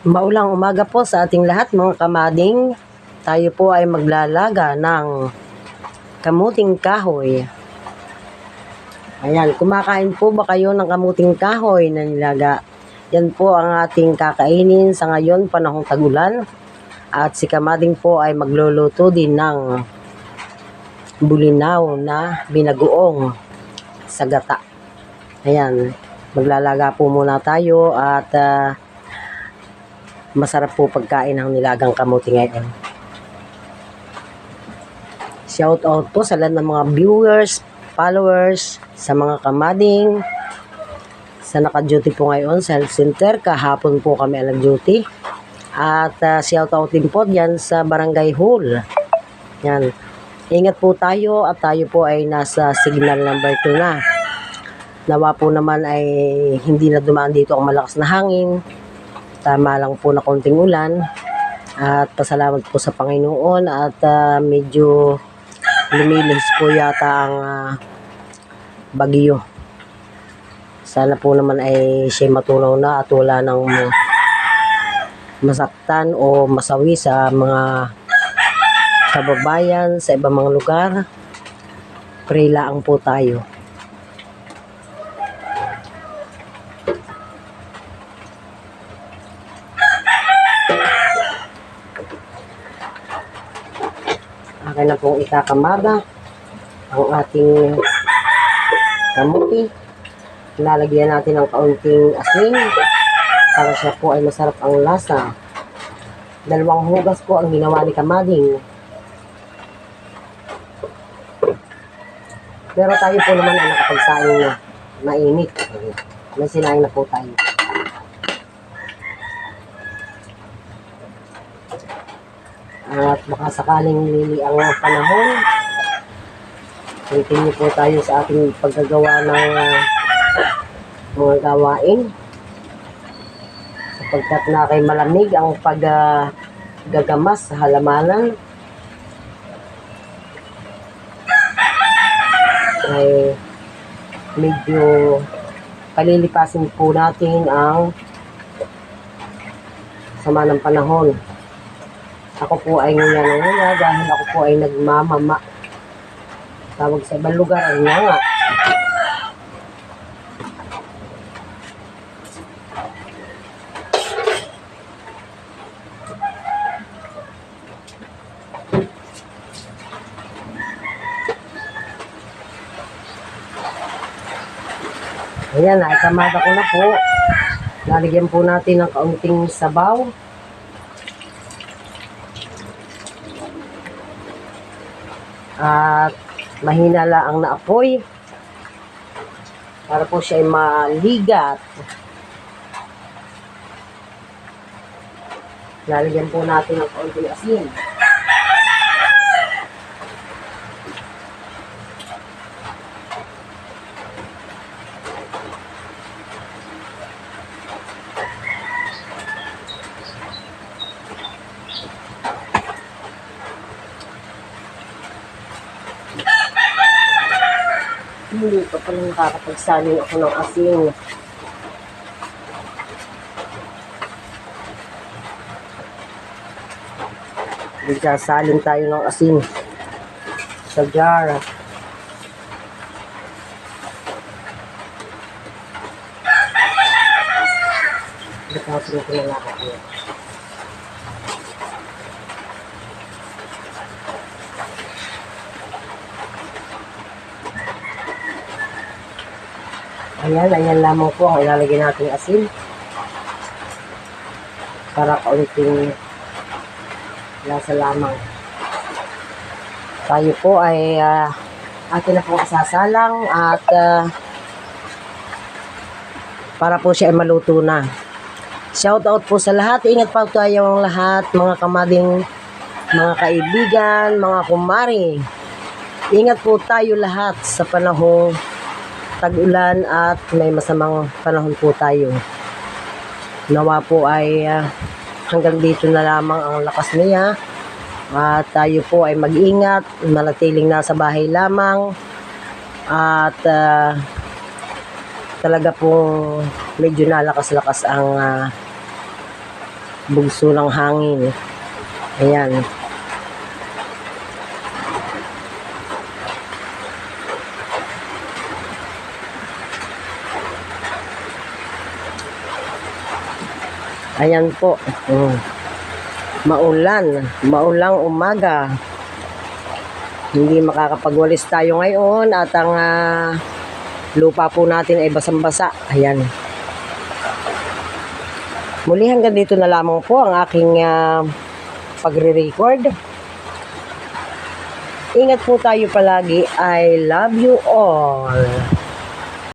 Maulang umaga po sa ating lahat mga kamading. Tayo po ay maglalaga ng kamuting kahoy. Ayan, kumakain po ba kayo ng kamuting kahoy na nilaga? Yan po ang ating kakainin sa ngayon panahong tagulan. At si kamading po ay magluluto din ng bulinaw na binagoong sa gata. Ayan, maglalaga po muna tayo at ah, masarap po pagkain ng nilagang kamuti ngayon. Shout out po sa lahat ng mga viewers, followers, sa mga kamading, sa naka-duty po ngayon sa health center. Kahapon po kami nag-duty. At ah, shout out din po dyan sa barangay hall. Yan. Ingat po tayo at tayo po ay nasa signal number 2 na. Nawa po naman ay hindi na dumaan dito ang malakas na hangin tama lang po na konting ulan. At pasalamat po sa Panginoon at ah, medyo lumilis po yata ang ah, bagyo. Sana po naman ay siya matunaw na at wala nang masaktan o masawi sa mga kababayan sa ibang mga lugar. Pray lang po tayo akin na pong ikakamada ang ating kamuti. Lalagyan natin ng kaunting asin para siya po ay masarap ang lasa. Dalawang hugas po ang ginawa ni Kamading. Pero tayo po naman ay nakapagsaing na mainit. May sinaing na po tayo. At baka sakaling lili ang panahon, continue po tayo sa ating paggagawa ng ah, mga gawain. Sapagkat na kay malamig ang paggagamas sa halamanan. Ay medyo palilipasin po natin ang sama ng panahon. Ako po ay nguya na nguya dahil ako po ay nagmamama. Tawag sa ibang lugar ay nga Ayan, naikamada ko na po. Lalagyan po natin ng kaunting sabaw. At mahina ang naapoy para po siya ay maligat. Lalagyan po natin ng kaunting asin. Hindi pa pala nakakapagsaling ako ng asin. Nagsasalin tayo ng asin sa jar. Nagsasalin ko na lang Ayan, ayan lamang po ang ilalagay natin asin. Para kaunting lasa lamang. Tayo po ay ah, atin na po isasalang at ah, para po siya ay maluto na. Shout out po sa lahat. Ingat po tayo ang lahat, mga kamading, mga kaibigan, mga kumari. Ingat po tayo lahat sa panahong tag-ulan at may masamang panahon po tayo. Nawa po ay ah, hanggang dito na lamang ang lakas niya. At tayo po ay mag-ingat, manatiling nasa bahay lamang. At ah, talaga pong medyo nalakas-lakas ang ah, bugso ng hangin. Ayan. Ayan po. Mm. Maulan. Maulang umaga. Hindi makakapagwalis tayo ngayon at ang ah, lupa po natin ay basang-basa. Ayan. Muli hanggang dito na lamang po ang aking ah, pagre-record. Ingat po tayo palagi. I love you all.